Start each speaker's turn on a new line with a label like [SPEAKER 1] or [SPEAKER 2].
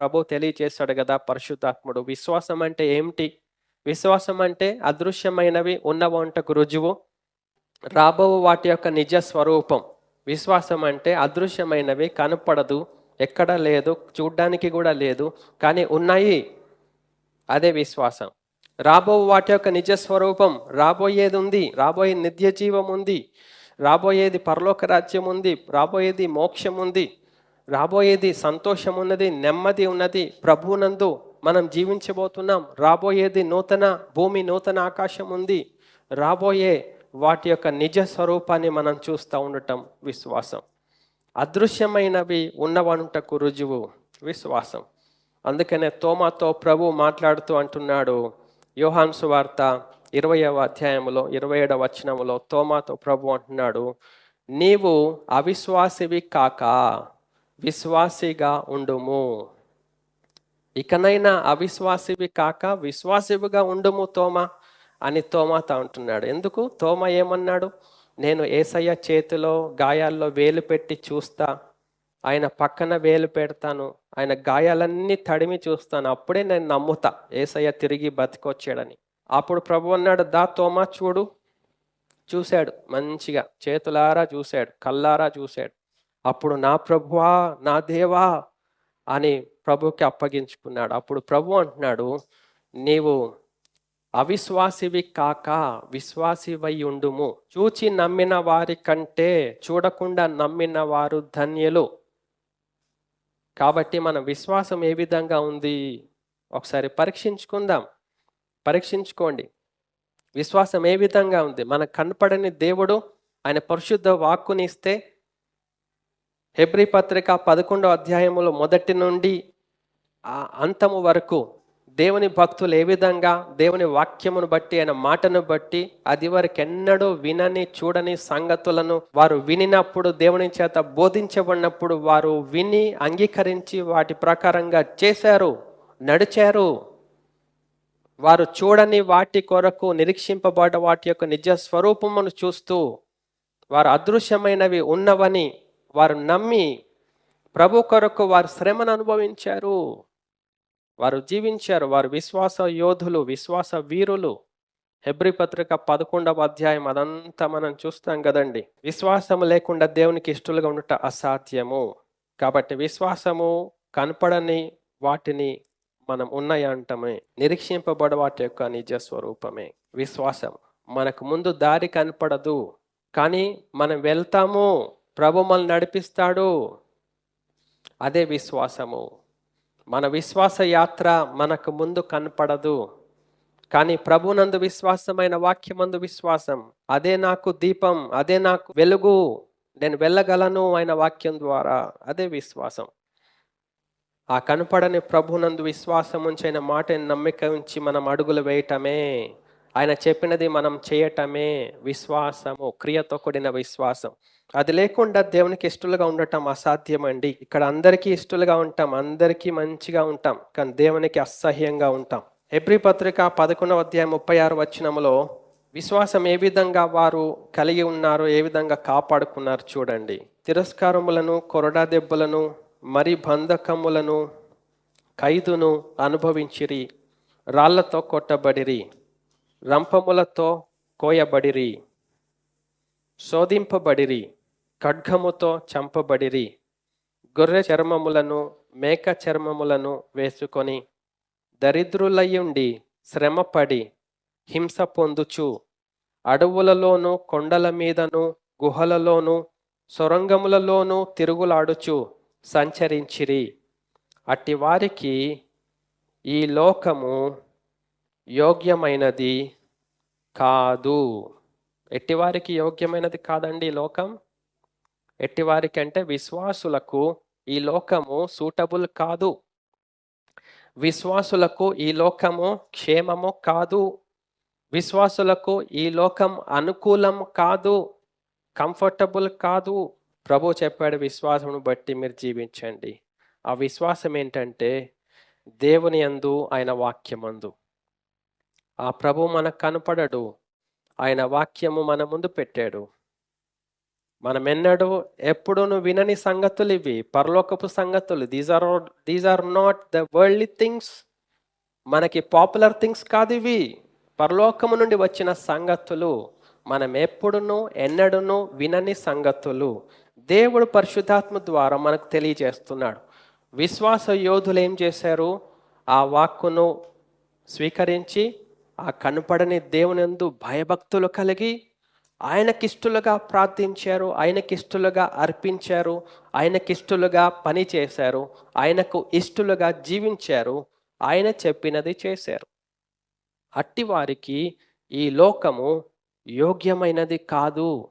[SPEAKER 1] ప్రభు తెలియచేశాడు కదా పరిశుద్ధాత్ముడు. విశ్వాసం అంటే ఏమిటి? విశ్వాసం అంటే అదృశ్యమైనవి ఉన్న వంటకు రుజువు రాబో వాటి యొక్క నిజ స్వరూపం. విశ్వాసం అంటే అదృశ్యమైనవి కనపడదు ఎక్కడ లేదు చూడ్డానికి కూడా లేదు కానీ ఉన్నాయి. అదే విశ్వాసం. రాబో వాటి యొక్క నిజ స్వరూపం రాబోయేది ఉంది రాబోయే నిత్య జీవం ఉంది రాబోయేది పరలోక రాజ్యం ఉంది రాబోయేది మోక్షం ఉంది రాబోయేది సంతోషం ఉన్నది నెమ్మది ఉన్నది ప్రభువునందు మనం జీవించబోతున్నాం. రాబోయేది నూతన భూమి నూతన ఆకాశం ఉంది. రాబోయే వాటి యొక్క నిజ స్వరూపాన్ని మనం చూస్తూ ఉండటం విశ్వాసం. అదృశ్యమైనవి ఉన్నవనుటకు రుజువు విశ్వాసం. అందుకనే తోమాతో ప్రభు మాట్లాడుతూ అంటున్నాడు యోహాన్ సువార్త ఇరవయవ అధ్యాయంలో ఇరవై ఏడవ వచనంలో తోమాతో ప్రభు అంటున్నాడు నీవు అవిశ్వాసివి కాక విశ్వాసిగా ఉండుము. ఇకనైనా అవిశ్వాసివి కాక విశ్వాసివిగా ఉండుము తోమ అని తోమాత అంటున్నాడు ఎందుకు? తోమ ఏమన్నాడు? నేను ఏసయ్య చేతిలో గాయాల్లో వేలు పెట్టి చూస్తా ఆయన పక్కన వేలు పెడతాను ఆయన గాయాలన్నీ తడిమి చూస్తాను అప్పుడే నేను నమ్ముతా ఏసయ్య తిరిగి బతికొచ్చాడని. అప్పుడు ప్రభు అన్నాడు దా తోమా చూడు. చూశాడు మంచిగా చేతులారా చూశాడు కల్లారా చూశాడు. అప్పుడు నా ప్రభువా నా దేవా అని ప్రభుకి అప్పగించుకున్నాడు. అప్పుడు ప్రభు అంటున్నాడు నీవు అవిశ్వాసివి కాక విశ్వాసివై ఉండుము. చూచి నమ్మిన వారి కంటే చూడకుండా నమ్మిన వారు ధన్యులు. కాబట్టి మన విశ్వాసం ఏ విధంగా ఉంది? ఒకసారి పరీక్షించుకుందాం. పరీక్షించుకోండి. విశ్వాసం ఏ విధంగా ఉంది? మన కనపడని దేవుడు ఆయన పరిశుద్ధ వాక్కునిస్తే హెబ్రి పత్రిక పదకొండో అధ్యాయములో మొదటి నుండి ఆ అంతము వరకు దేవుని భక్తులు ఏ విధంగా దేవుని వాక్యమును బట్టి ఆయన మాటను బట్టి అది వారికి ఎన్నడూ వినని చూడని సంగతులను వారు వినినప్పుడు దేవుని చేత బోధించబడినప్పుడు వారు విని అంగీకరించి వాటి ప్రకారంగా చేశారు నడిచారు. వారు చూడని వాటి కొరకు నిరీక్షింపబడ్డ వాటి యొక్క నిజ స్వరూపమును చూస్తూ వారు అదృశ్యమైనవి ఉన్నవని వారు నమ్మి ప్రభు కొరకు వారు శ్రమను అనుభవించారు. వారు జీవించారు. వారు విశ్వాస యోధులు విశ్వాస వీరులు. హెబ్రి పత్రిక పదకొండవ అధ్యాయం అదంతా మనం చూస్తాం కదండి. విశ్వాసము లేకుండా దేవునికి ఇష్టలుగా ఉండట అసాధ్యము. కాబట్టి విశ్వాసము కనపడని వాటిని మనం ఉన్నాయంటమే. నిరీక్షింపబడ వాటి యొక్క నిజ స్వరూపమే. విశ్వాసం. మనకు ముందు దారి కనపడదు. కానీ మనం వెళ్తాము. ప్రభు మనల్ని నడిపిస్తాడు. అదే విశ్వాసము. మన విశ్వాస యాత్ర మనకు ముందు కనపడదు. కానీ ప్రభునందు విశ్వాసమైన వాక్యమందు విశ్వాసం. అదే నాకు దీపం అదే నాకు వెలుగు. నేను వెళ్ళగలను ఆయన వాక్యం ద్వారా. అదే విశ్వాసం. ఆ కనపడని ప్రభునందు విశ్వాసం ఉంచైన మాటని నమ్మిక ఉంచి మనం అడుగులు వేయటమే. ఆయన చెప్పినది మనం చేయటమే విశ్వాసము క్రియతో కూడిన విశ్వాసం. అది లేకుండా దేవునికి ఇష్టలుగా ఉండటం అసాధ్యమండి. ఇక్కడ అందరికీ ఇష్టలుగా ఉంటాం అందరికీ మంచిగా ఉంటాం కానీ దేవునికి అసహ్యంగా ఉంటాం. ఎబ్రి పత్రిక పదకొండవ అధ్యాయం ముప్పై ఆరు వచనములో విశ్వాసం ఏ విధంగా వారు కలిగి ఉన్నారు ఏ విధంగా కాపాడుకున్నారు చూడండి. తిరస్కారములను కొరడా దెబ్బలను మరి బంధకములను ఖైదును అనుభవించిరి రాళ్ళతో కొట్టబడిరి. రంపములతో కోయబడిరి శోధింపబడిరి ఖడ్గముతో చంపబడిరి గొర్రె చర్మములను మేక చర్మములను వేసుకొని దరిద్రులయ్యుండి శ్రమపడి హింస పొందుచు అడవులలోను కొండల మీదను గుహలలోను సొరంగములలోనూ తిరుగులాడుచు సంచరించిరి. అట్టి వారికి ఈ లోకము యోగ్యమైనది. కాదు. ఎట్టివారికి యోగ్యమైనది కాదండి ఈ లోకం? ఎట్టివారికి అంటే విశ్వాసులకు ఈ లోకము సూటబుల్ కాదు. విశ్వాసులకు ఈ లోకము క్షేమము కాదు. విశ్వాసులకు ఈ లోకం అనుకూలం కాదు. కంఫర్టబుల్ కాదు. ప్రభు చెప్పాడు విశ్వాసమును బట్టి మీరు జీవించండి. ఆ విశ్వాసం ఏంటంటే దేవుని యందు ఆయన వాక్యమందు. ఆ ప్రభు మనకు కనపడడు. ఆయన వాక్యము మన ముందు పెట్టాడు. మనం ఎన్నడూ ఎప్పుడూ వినని సంగతులు ఇవి. పరలోకపు సంగతులు. These are these are not the worldly things మనకి పాపులర్ థింగ్స్ కాదు ఇవి. పరలోకము నుండి వచ్చిన సంగతులు. మనం ఎప్పుడునూ ఎన్నడూనూ వినని సంగతులు. దేవుడు పరిశుద్ధాత్మ ద్వారా మనకు తెలియజేస్తున్నాడు. విశ్వాస యోధులు ఏం చేశారు? ఆ వాక్కును స్వీకరించి ఆ కనపడని దేవునందు భయభక్తులు కలిగి ఆయనకిష్టులుగా ప్రార్థించారు ఆయనకిష్టులుగా అర్పించారు ఆయనకిష్టులుగా పని చేశారు ఆయనకు ఇష్టలుగా జీవించారు ఆయన చెప్పినది చేశారు. అట్టి వారికి ఈ లోకము యోగ్యమైనది కాదు.